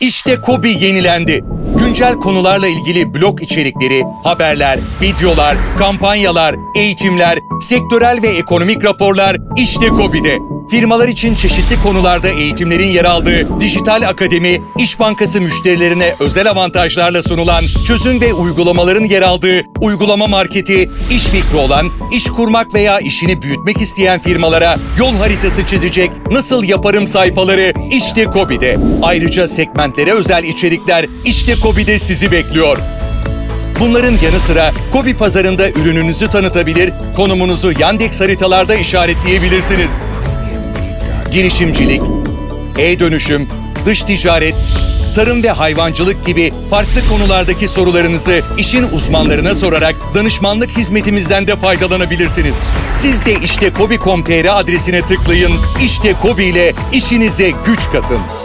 İşte Kobi yenilendi. Güncel konularla ilgili blog içerikleri, haberler, videolar, kampanyalar, eğitimler, sektörel ve ekonomik raporlar işte Kobi'de. Firmalar için çeşitli konularda eğitimlerin yer aldığı Dijital Akademi, İş Bankası müşterilerine özel avantajlarla sunulan çözüm ve uygulamaların yer aldığı uygulama marketi, iş fikri olan, iş kurmak veya işini büyütmek isteyen firmalara yol haritası çizecek nasıl yaparım sayfaları işte Kobi'de. Ayrıca segmentlere özel içerikler işte Kobi'de sizi bekliyor. Bunların yanı sıra Kobi pazarında ürününüzü tanıtabilir, konumunuzu Yandex haritalarda işaretleyebilirsiniz girişimcilik, e-dönüşüm, dış ticaret, tarım ve hayvancılık gibi farklı konulardaki sorularınızı işin uzmanlarına sorarak danışmanlık hizmetimizden de faydalanabilirsiniz. Siz de işte kobi.com.tr adresine tıklayın, işte Kobi ile işinize güç katın.